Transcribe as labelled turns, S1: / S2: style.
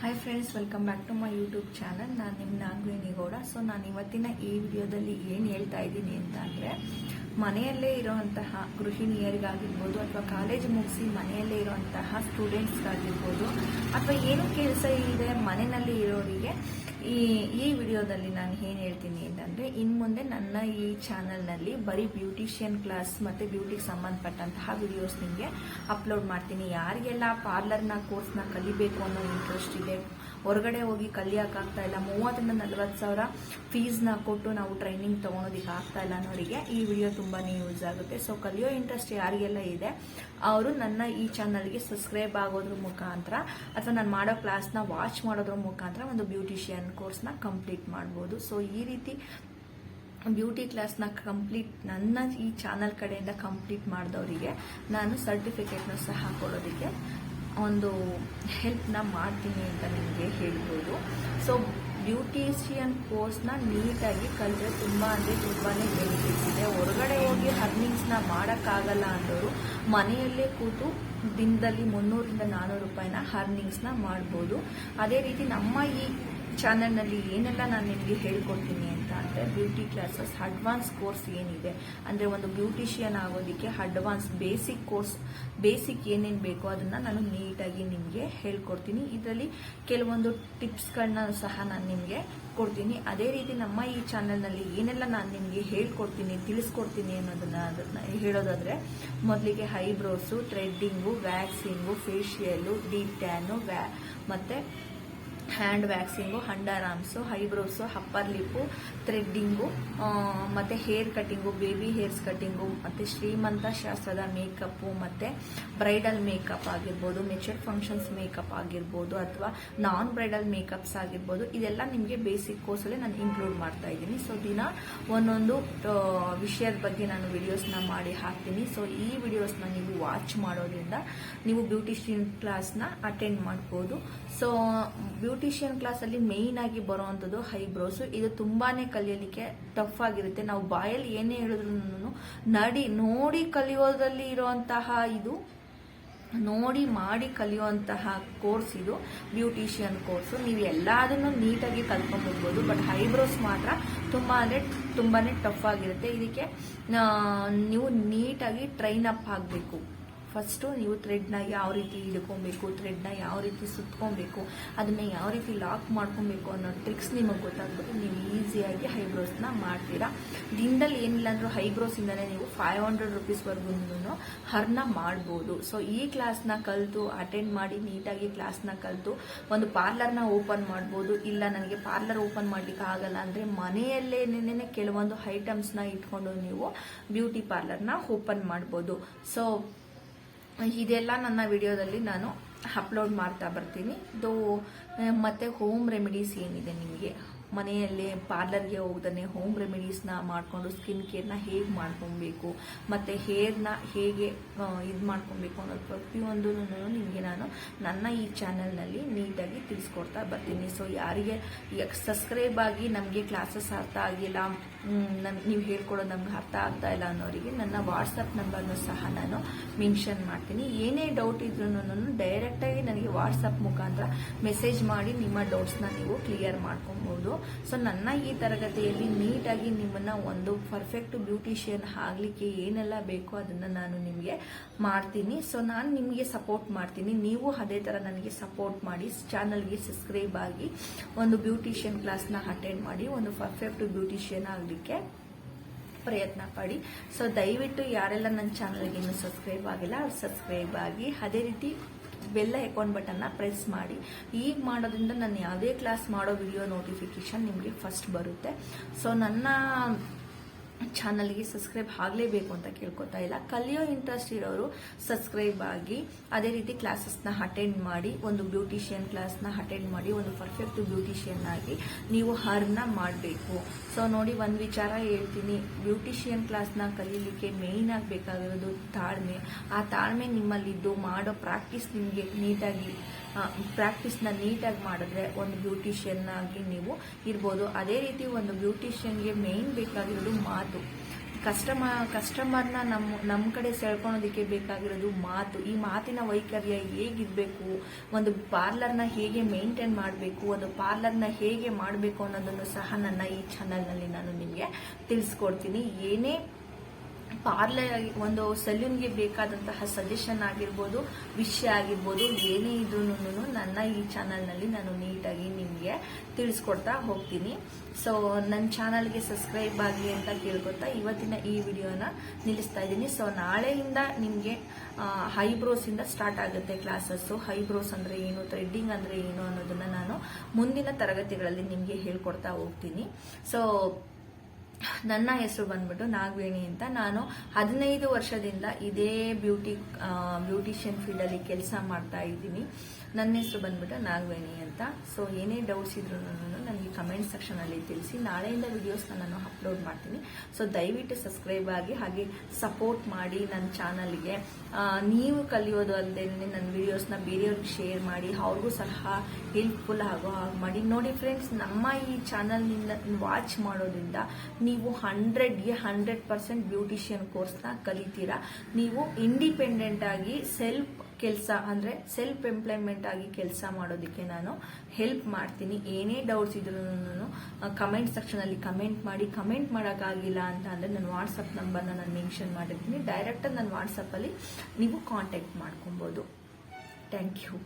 S1: Hi friends welcome back to my YouTube channel ನಾನು ನಿಮ್ಮ ನಾಗ್ವೇನಿ Gowda. So ನಾನು ಇವತ್ತಿನ ಈ ವಿಡಿಯೋದಲ್ಲಿ ಏನು ಹೇಳ್ತಾ ಇದ್ದೀನಿ ಅಂತ ಅಂದರೆ ಮನೆಯಲ್ಲೇ ಇರುವಂತಹ ಗೃಹಿಣಿಯರಿಗಾಗಿರ್ಬೋದು ಅಥವಾ ಕಾಲೇಜ್ ಮುಗಿಸಿ ಮನೆಯಲ್ಲೇ ಇರುವಂತಹ ಸ್ಟೂಡೆಂಟ್ಸ್ಗಾಗಿರ್ಬೋದು ಅಥವಾ ಏನು ಕೆಲಸ ಇಲ್ಲದೆ ಮನೆಯಲ್ಲಿ ಇರೋರಿಗೆ ಈ ಈ ವಿಡಿಯೋದಲ್ಲಿ ನಾನು ಏನು ಹೇಳ್ತೀನಿ ಅಂತಂದರೆ ಇನ್ನು ಮುಂದೆ ನನ್ನ ಈ ಚಾನಲ್ನಲ್ಲಿ ಬರೀ ಬ್ಯೂಟಿಷಿಯನ್ ಕ್ಲಾಸ್ ಮತ್ತು ಬ್ಯೂಟಿಗೆ ಸಂಬಂಧಪಟ್ಟಂತಹ ವಿಡಿಯೋಸ್ ನಿಮಗೆ ಅಪ್ಲೋಡ್ ಮಾಡ್ತೀನಿ. ಯಾರಿಗೆಲ್ಲ ಪಾರ್ಲರ್ನ, ಕೋರ್ಸ್ನ ಕಲಿಬೇಕು ಅನ್ನೋ ಇಂಟ್ರೆಸ್ಟ್ ಇದೆ ಹೊರಗಡೆ ಹೋಗಿ ಕಲಿಯೋಕ್ಕಾಗ್ತಾ ಇಲ್ಲ. ಮೂವತ್ತರಿಂದ ನಲ್ವತ್ತು ಸಾವಿರ ಫೀಸ್ನ ಕೊಟ್ಟು ನಾವು ಟ್ರೈನಿಂಗ್ ತೊಗೊಳೋದಕ್ಕೆ ಆಗ್ತಾ ಇಲ್ಲ ಅನ್ನೋರಿಗೆ ಈ ವಿಡಿಯೋ ತುಂಬಾ ಯೂಸ್ ಆಗುತ್ತೆ. ಸೊ ಕಲಿಯೋ ಇಂಟ್ರೆಸ್ಟ್ ಯಾರಿಗೆಲ್ಲ ಇದೆ, ಅವರು ನನ್ನ ಈ ಚಾನಲ್ಗೆ ಸಬ್ಸ್ಕ್ರೈಬ್ ಆಗೋದ್ರ ಮುಖಾಂತರ ಅಥವಾ ನಾನು ಮಾಡೋ ಕ್ಲಾಸ್ನ ವಾಚ್ ಮಾಡೋದ್ರ ಮುಖಾಂತರ ಒಂದು ಬ್ಯೂಟಿಷಿಯನ್ ಕೋರ್ಸ್ನ ಕಂಪ್ಲೀಟ್ ಮಾಡ್ಬೋದು. ಸೊ ಈ ರೀತಿ ಬ್ಯೂಟಿ ಕ್ಲಾಸ್ನ ಕಂಪ್ಲೀಟ್ ನನ್ನ ಈ ಚಾನಲ್ ಕಡೆಯಿಂದ ಕಂಪ್ಲೀಟ್ ಮಾಡಿದವರಿಗೆ ನಾನು ಸರ್ಟಿಫಿಕೇಟ್ನ ಸಹ ಕೊಡೋದಕ್ಕೆ ಒಂದು ಹೆಲ್ಪ್ನ ಮಾಡ್ತೀನಿ ಅಂತ ನಿಮಗೆ ಹೇಳ್ಬೋದು. ಸೊ ಬ್ಯೂಟಿಷಿಯನ್ ಕೋರ್ಸ್ನ ನೀಟಾಗಿ ಕಲಿತ್ರೆ ತುಂಬ ಅಂದರೆ ತುಂಬಾ ಬೆನಿಫಿಟ್ಸ್ ಇದೆ. ಹೊರಗಡೆ ಹೋಗಿ ಅರ್ನಿಂಗ್ಸ್ನ ಮಾಡೋಕ್ಕಾಗಲ್ಲ ಅಂದವರು ಮನೆಯಲ್ಲೇ ಕೂತು ದಿನದಲ್ಲಿ ಮುನ್ನೂರಿಂದ ನಾನ್ನೂರು ರೂಪಾಯಿನ ಅರ್ನಿಂಗ್ಸ್ನ ಮಾಡ್ಬೋದು. ಅದೇ ರೀತಿ ನಮ್ಮ ಈ ಚಾನಲ್ನಲ್ಲಿ ಏನೆಲ್ಲ ನಾನು ನಿಮಗೆ ಹೇಳ್ಕೊಡ್ತೀನಿ ಅಂತ ಅಂದರೆ ಬ್ಯೂಟಿ ಕ್ಲಾಸಸ್ ಅಡ್ವಾನ್ಸ್ ಕೋರ್ಸ್ ಏನಿದೆ. ಅಂದರೆ ಒಂದು ಬ್ಯೂಟಿಷಿಯನ್ ಆಗೋದಕ್ಕೆ ಅಡ್ವಾನ್ಸ್ ಬೇಸಿಕ್ ಕೋರ್ಸ್ ಬೇಸಿಕ್ ಏನೇನು ಬೇಕೋ ಅದನ್ನು ನಾನು ನೀಟಾಗಿ ನಿಮಗೆ ಹೇಳ್ಕೊಡ್ತೀನಿ. ಇದರಲ್ಲಿ ಕೆಲವೊಂದು ಟಿಪ್ಸ್ಗಳನ್ನ ಸಹ ನಾನು ನಿಮಗೆ ಕೊಡ್ತೀನಿ. ಅದೇ ರೀತಿ ನಮ್ಮ ಈ ಚಾನಲ್ನಲ್ಲಿ ಏನೆಲ್ಲ ನಾನು ನಿಮಗೆ ಹೇಳ್ಕೊಡ್ತೀನಿ, ತಿಳಿಸ್ಕೊಡ್ತೀನಿ ಅನ್ನೋದನ್ನ ಅದನ್ನ ಹೇಳೋದಾದರೆ ಮೊದಲಿಗೆ eyebrows threading waxing facial deep tan ವ್ಯಾ ಮತ್ತು hand waxing under arms eyebrows upper lip threading ಮತ್ತು hair cutting baby hairs cutting ಮತ್ತು ಶ್ರೀಮಂತ ಶಾಸ್ತ್ರದ ಮೇಕಪ್ಪು ಮತ್ತು ಬ್ರೈಡಲ್ ಮೇಕಪ್ ಆಗಿರ್ಬೋದು ಮೆಚೂರ್ಡ್ ಫಂಕ್ಷನ್ಸ್ ಮೇಕಪ್ ಆಗಿರ್ಬೋದು, ಅಥವಾ ನಾನ್ ಬ್ರೈಡಲ್ ಮೇಕಪ್ಸ್ ಆಗಿರ್ಬೋದು, ಇದೆಲ್ಲ ನಿಮಗೆ ಬೇಸಿಕ್ ಕೋರ್ಸಲ್ಲಿ ನಾನು ಇನ್ಕ್ಲೂಡ್ ಮಾಡ್ತಾ ಇದ್ದೀನಿ. ಸೊ ದಿನ ಒಂದೊಂದು ವಿಷಯದ ಬಗ್ಗೆ ನಾನು ವಿಡಿಯೋಸ್ನ ಮಾಡಿ ಹಾಕ್ತೀನಿ. ಸೊ ಈ ವಿಡಿಯೋಸ್ನ ನೀವು ವಾಚ್ ಮಾಡೋದ್ರಿಂದ ನೀವು ಬ್ಯೂಟಿಷಿಯನ್ ಕ್ಲಾಸ್ನ ಅಟೆಂಡ್ ಮಾಡ್ಬೋದು. ಸೊ ಬ್ಯೂಟಿಷಿಯನ್ ಕ್ಲಾಸಲ್ಲಿ ಮೇಯ್ನ್ ಆಗಿ ಬರುವಂಥದ್ದು ಹೈಬ್ರೋಸ್ ಇದು ತುಂಬಾನೇ ಕಲಿಯಲಿಕ್ಕೆ ಟಫ್ ಆಗಿರುತ್ತೆ. ನಾವು ಬಾಯಲ್ಲಿ ಏನೇ ಹೇಳಿದ್ರು ನಡಿ, ನೋಡಿ ಕಲಿಯೋದ್ರಲ್ಲಿ ಇರುವಂತಹ ಇದು, ನೋಡಿ ಮಾಡಿ ಕಲಿಯುವಂತಹ ಕೋರ್ಸ್ ಇದು ಬ್ಯೂಟಿಷಿಯನ್ ಕೋರ್ಸು ನೀವು ಎಲ್ಲದನ್ನು ನೀಟಾಗಿ ಕಲ್ತ್ಕೊಂಡ್ಬಿಡ್ಬೋದು. ಬಟ್ ಹೈಬ್ರೋಸ್ ಮಾತ್ರ ತುಂಬ ಅಂದರೆ ತುಂಬಾ ಟಫ್ ಆಗಿರುತ್ತೆ. ಇದಕ್ಕೆ ನೀವು ನೀಟಾಗಿ ಟ್ರೈನ್ ಅಪ್ ಆಗಬೇಕು. ಫಸ್ಟು ನೀವು ಥ್ರೆಡ್ನ ಯಾವ ರೀತಿ ಹಿಡ್ಕೊಬೇಕು ಥ್ರೆಡ್ನ ಯಾವ ರೀತಿ ಸುತ್ಕೊಬೇಕು, ಅದನ್ನ ಯಾವ ರೀತಿ ಲಾಕ್ ಮಾಡ್ಕೊಬೇಕು ಅನ್ನೋ ಟ್ರಿಕ್ಸ್ ನಿಮಗೆ ಗೊತ್ತಾಗ್ಬಿಟ್ಟು ನೀವು ಈಸಿಯಾಗಿ ಹೈಬ್ರೋಸ್ನ ಮಾಡ್ತೀರಾ. ದಿನದಲ್ಲಿ ಏನಿಲ್ಲ ಅಂದ್ರೂ ಹೈಬ್ರೋಸಿಂದಲೇ ನೀವು ಫೈವ್ ಹಂಡ್ರೆಡ್ ರುಪೀಸ್ವರೆಗೂ ಹರ್ನ ಮಾಡ್ಬೋದು. ಸೊ ಈ ಕ್ಲಾಸ್ನ ಕಲಿತು ಅಟೆಂಡ್ ಮಾಡಿ ನೀಟಾಗಿ ಕ್ಲಾಸ್ನ ಕಲಿತು, ಒಂದು ಪಾರ್ಲರ್ನ ಓಪನ್ ಮಾಡ್ಬೋದು. ಇಲ್ಲ ನನಗೆ ಪಾರ್ಲರ್ ಓಪನ್ ಮಾಡ್ಲಿಕ್ಕೆ ಆಗಲ್ಲ ಅಂದರೆ ಮನೆಯಲ್ಲೇನೇ ಕೆಲವೊಂದು ಐಟಮ್ಸ್ನ ಇಟ್ಕೊಂಡು ನೀವು ಬ್ಯೂಟಿ ಪಾರ್ಲರ್ನ ಓಪನ್ ಮಾಡ್ಬೋದು. ಸೊ ಇದೆಲ್ಲ ನನ್ನ ವಿಡಿಯೋದಲ್ಲಿ ನಾನು ಅಪ್ಲೋಡ್ ಮಾಡ್ತಾ ಬರ್ತೀನಿ. ಇದು ಮತ್ತು ಹೋಮ್ ರೆಮಿಡೀಸ್ ಏನಿದೆ ನಿಮಗೆ? ಮನೆಯಲ್ಲೇ ಪಾರ್ಲರ್ಗೆ ಹೋಗ್ದೇ ಹೋಮ್ ರೆಮಿಡೀಸ್ನ ಮಾಡಿಕೊಂಡು ಸ್ಕಿನ್ ಕೇರ್ನ ಹೇಗೆ ಮಾಡ್ಕೊಬೇಕು, ಮತ್ತು ಹೇರ್ನ ಹೇಗೆ ಇದು ಮಾಡ್ಕೊಬೇಕು ಅನ್ನೋದು ಪ್ರತಿಯೊಂದೂ ನಿಮಗೆ ನಾನು ನನ್ನ ಈ ಚಾನಲ್ನಲ್ಲಿ ನೀಟಾಗಿ ತಿಳಿಸ್ಕೊಡ್ತಾ ಬರ್ತೀನಿ. ಸೊ ಯಾರಿಗೆ ಸಬ್ಸ್ಕ್ರೈಬ್ ಆಗಿ ನಮಗೆ ಕ್ಲಾಸಸ್ ಅರ್ಥ ಆಗಿಲ್ಲ ನನ್ನ ನೀವು ಹೇಳ್ಕೊಡೋದು ನಮ್ಗೆ ಅರ್ಥ ಆಗ್ತಾ ಇಲ್ಲ ಅನ್ನೋರಿಗೆ ನನ್ನ ವಾಟ್ಸಪ್ ನಂಬರ್ನು ಸಹ ನಾನು ಮೆನ್ಷನ್ ಮಾಡ್ತೀನಿ. ಏನೇ ಡೌಟ್ ಇದ್ರೂ ಡೈರೆಕ್ಟಾಗಿ ನನಗೆ ವಾಟ್ಸಪ್ ಮುಖಾಂತರ ಮೆಸೇಜ್ ಮಾಡಿ ನಿಮ್ಮ ಡೌಟ್ಸ್ನ ನೀವು ಕ್ಲಿಯರ್ ಮಾಡ್ಕೊಬೋದು. ಸೊ ನನ್ನ ಈ ತರಗತಿಯಲ್ಲಿ ನೀಟಾಗಿ ನಿಮ್ಮನ್ನ ಒಂದು ಪರ್ಫೆಕ್ಟ್ ಬ್ಯೂಟಿಷಿಯನ್ ಆಗಲಿಕ್ಕೆ ಏನೆಲ್ಲ ಬೇಕೋ ಅದನ್ನು ನಾನು ನಿಮಗೆ ಮಾಡ್ತೀನಿ. ಸೊ ನಾನು ನಿಮಗೆ ಸಪೋರ್ಟ್ ಮಾಡ್ತೀನಿ. ನೀವು ಅದೇ ಥರ ನನಗೆ ಸಪೋರ್ಟ್ ಮಾಡಿ ಚಾನಲ್ಗೆ ಸಬ್ಸ್ಕ್ರೈಬ್ ಆಗಿ ಒಂದು ಬ್ಯೂಟಿಷಿಯನ್ ಕ್ಲಾಸ್ನ ಅಟೆಂಡ್ ಮಾಡಿ, ಒಂದು ಪರ್ಫೆಕ್ಟ್ ಬ್ಯೂಟಿಷಿಯನ್ ಆಗಲಿಕ್ಕೆ ಪ್ರಯತ್ನ ಪಡಿ. ಸೊ ದಯವಿಟ್ಟು ಯಾರೆಲ್ಲ ನನ್ನ ಚಾನಲ್ಗೆ ಸಬ್ಸ್ಕ್ರೈಬ್ ಆಗಿಲ್ಲ, ಅವ್ರು ಸಬ್ಸ್ಕ್ರೈಬ್ ಆಗಿ, ಅದೇ ರೀತಿ ಬೆಲ್ಲ ಅಕೌಂಟ್ ಬಟನ್ನ ಪ್ರೆಸ್ ಮಾಡಿ. ಈಗ ಮಾಡೋದ್ರಿಂದ ನಾನು ಯಾವುದೇ ಕ್ಲಾಸ್ ಮಾಡೋ ವಿಡಿಯೋ ನೋಟಿಫಿಕೇಶನ್ ನಿಮಗೆ ಫಸ್ಟ್ ಬರುತ್ತೆ. ಸೊ ನನ್ನ ಚಾನಲ್ಗೆ ಸಬ್ಸ್ಕ್ರೈಬ್ ಆಗಲೇಬೇಕು ಅಂತ ಕೇಳ್ಕೊತಾ ಇಲ್ಲ. ಕಲಿಯೋ ಇಂಟ್ರೆಸ್ಟ್ ಇರೋರು ಸಬ್ಸ್ಕ್ರೈಬ್ ಆಗಿ, ಅದೇ ರೀತಿ ಕ್ಲಾಸಸ್ನ ಅಟೆಂಡ್ ಮಾಡಿ, ಒಂದು ಬ್ಯೂಟಿಷಿಯನ್ ಕ್ಲಾಸ್ನ ಅಟೆಂಡ್ ಮಾಡಿ, ಒಂದು ಪರ್ಫೆಕ್ಟ್ ಬ್ಯೂಟಿಷಿಯನ್ ಆಗಿ ನೀವು ಹರ್ನ ಮಾಡಬೇಕು. ಸೊ ನೋಡಿ ಒಂದು ವಿಚಾರ ಹೇಳ್ತೀನಿ. ಬ್ಯೂಟಿಷಿಯನ್ ಕ್ಲಾಸ್ನ ಕಲೀಲಿಕ್ಕೆ ಮೇಯ್ನ್ ಆಗಿ ಬೇಕಾಗಿರೋದು ತಾಳ್ಮೆ. ಆ ತಾಳ್ಮೆ ನಿಮ್ಮಲ್ಲಿದ್ದು ಮಾಡೋ ಪ್ರಾಕ್ಟೀಸ್ ನಿಮಗೆ ನೀಟಾಗಿ ಪ್ರಾಕ್ಟೀಸ್ನ ನೀಟಾಗಿ ಮಾಡಿದ್ರೆ ಒಂದು ಬ್ಯೂಟಿಷಿಯನ್ ಆಗಿ ನೀವು ಇರ್ಬೋದು. ಅದೇ ರೀತಿ ಒಂದು ಬ್ಯೂಟಿಷಿಯನ್ಗೆ ಮೇಯ್ನ್ ಬೇಕಾಗಿರೋದು ಮಾತು ಕಸ್ಟಮ ಕಸ್ಟಮರ್ನ ನಮ್ಮ ನಮ್ಮ ಕಡೆ ಸೆಳ್ಕೊಳೋದಕ್ಕೆ ಬೇಕಾಗಿರೋದು ಮಾತು. ಈ ಮಾತಿನ ವೈಖರ್ಯ ಹೇಗಿರಬೇಕು? ಒಂದು ಪಾರ್ಲರ್ನ ಹೇಗೆ ಮೇಂಟೈನ್ ಮಾಡಬೇಕು? ಒಂದು ಪಾರ್ಲರ್ನ ಹೇಗೆ ಮಾಡಬೇಕು ಅನ್ನೋದನ್ನು ಸಹ ನನ್ನ ಈ ಚಾನಲ್ನಲ್ಲಿ ನಾನು ನಿಮಗೆ ತಿಳಿಸ್ಕೊಡ್ತೀನಿ. ಏನೇ ಪಾರ್ಲರ್ ಒಂದು ಸಲೂನ್ಗೆ ಬೇಕಾದಂತಹ ಸಜೆಷನ್ ಆಗಿರ್ಬೋದು ವಿಷಯ ಆಗಿರ್ಬೋದು, ಏನೇ ಇದ್ರೂ ನನ್ನ ಈ ಚಾನಲ್ನಲ್ಲಿ ನಾನು ನೀಟಾಗಿ ನಿಮಗೆ ತಿಳಿಸ್ಕೊಡ್ತಾ ಹೋಗ್ತೀನಿ. ಸೊ ನನ್ನ ಚಾನಲ್ಗೆ ಸಬ್ಸ್ಕ್ರೈಬ್ ಆಗಲಿ ಅಂತ ಕೇಳ್ಕೊತಾ ಇವತ್ತಿನ ಈ ವಿಡಿಯೋನ ನಿಲ್ಲಿಸ್ತಾ ಇದ್ದೀನಿ. ಸೊ ನಾಳೆಯಿಂದ ನಿಮಗೆ ಇಂದ ಸ್ಟಾರ್ಟ್ ಆಗುತ್ತೆ ಕ್ಲಾಸಸ್ಸು ಹೈಬ್ರೋಸ್ ಅಂದರೆ ಏನು ಥ್ರೆಡ್ಡಿಂಗ್ ಅಂದರೆ ಏನು ಅನ್ನೋದನ್ನ ನಾನು ಮುಂದಿನ ತರಗತಿಗಳಲ್ಲಿ ನಿಮಗೆ ಹೇಳ್ಕೊಡ್ತಾ ಹೋಗ್ತೀನಿ. ಸೊ ನನ್ನ ಹೆಸರು ಬಂದ್ಬಿಟ್ಟು ನಾಗವೇಣಿ ಅಂತ. ನಾನು ಹದಿನೈದು ವರ್ಷದಿಂದ ಇದೇ ಬ್ಯೂಟಿ ಬ್ಯೂಟಿಷಿಯನ್ ಫೀಲ್ಡಲ್ಲಿ ಕೆಲಸ ಮಾಡ್ತಾ ಇದ್ದೀನಿ. ನನ್ನ ಹೆಸರು ಬಂದ್ಬಿಟ್ಟು ನಾಗವೇಣಿ ಅಂತ. ಸೊ ಏನೇ ಡೌಟ್ಸ್ ಇದ್ರು ನನಗೆ ಕಮೆಂಟ್ ಸೆಕ್ಷನಲ್ಲಿ ತಿಳಿಸಿ. ನಾಳೆಯಿಂದ ವಿಡಿಯೋಸ್ನ ನಾನು ಅಪ್ಲೋಡ್ ಮಾಡ್ತೀನಿ. ಸೊ ದಯವಿಟ್ಟು ಸಬ್ಸ್ಕ್ರೈಬ್ ಆಗಿ ಹಾಗೆ ಸಪೋರ್ಟ್ ಮಾಡಿ ನನ್ನ ಚಾನಲ್ಗೆ ನೀವು ಕಲಿಯೋದು ಅಲ್ಲದೆ ನನ್ನ ವಿಡಿಯೋಸ್ನ ಬೇರೆಯವ್ರಿಗೆ ಶೇರ್ ಮಾಡಿ, ಅವ್ರಿಗೂ ಸಹ ಹೆಲ್ಪ್ಫುಲ್ ಆಗೋ ಹಾಗೆ ಮಾಡಿ. ನೋಡಿ ಫ್ರೆಂಡ್ಸ್ ನಮ್ಮ ಈ ಚಾನಲ್ನಿಂದ ವಾಚ್ ಮಾಡೋದ್ರಿಂದ ನೀವು ಹಂಡ್ರೆಡ್ಗೆ ಹಂಡ್ರೆಡ್ ಪರ್ಸೆಂಟ್ ಬ್ಯೂಟಿಷಿಯನ್ ಕೋರ್ಸ್ನ ಕಲಿತೀರಾ? ನೀವು ಇಂಡಿಪೆಂಡೆಂಟ್ ಆಗಿ ಸೆಲ್ಫ್ ಕೆಲಸ ಅಂದರೆ ಸೆಲ್ಫ್ ಎಂಪ್ಲಾಯ್ಮೆಂಟ್ ಆಗಿ ಕೆಲಸ ಮಾಡೋದಕ್ಕೆ ನಾನು ಹೆಲ್ಪ್ ಮಾಡ್ತೀನಿ. ಏನೇ ಡೌಟ್ಸ್ ಇದ್ರೂ ಕಮೆಂಟ್ ಸೆಕ್ಷನಲ್ಲಿ ಕಮೆಂಟ್ ಮಾಡಿ, ಕಮೆಂಟ್ ಮಾಡೋಕ್ಕಾಗಿಲ್ಲ ಅಂತ ಅಂದರೆ ನನ್ನ ವಾಟ್ಸಪ್ ನಂಬರ್ನ ನಾನು ಮೆನ್ಷನ್ ಮಾಡಿರ್ತೀನಿ. ಡೈರೆಕ್ಟಾಗಿ ನನ್ನ ವಾಟ್ಸಪ್ಪಲ್ಲಿ ನೀವು ಕಾಂಟ್ಯಾಕ್ಟ್ ಮಾಡ್ಕೊಬೋದು. Thank you.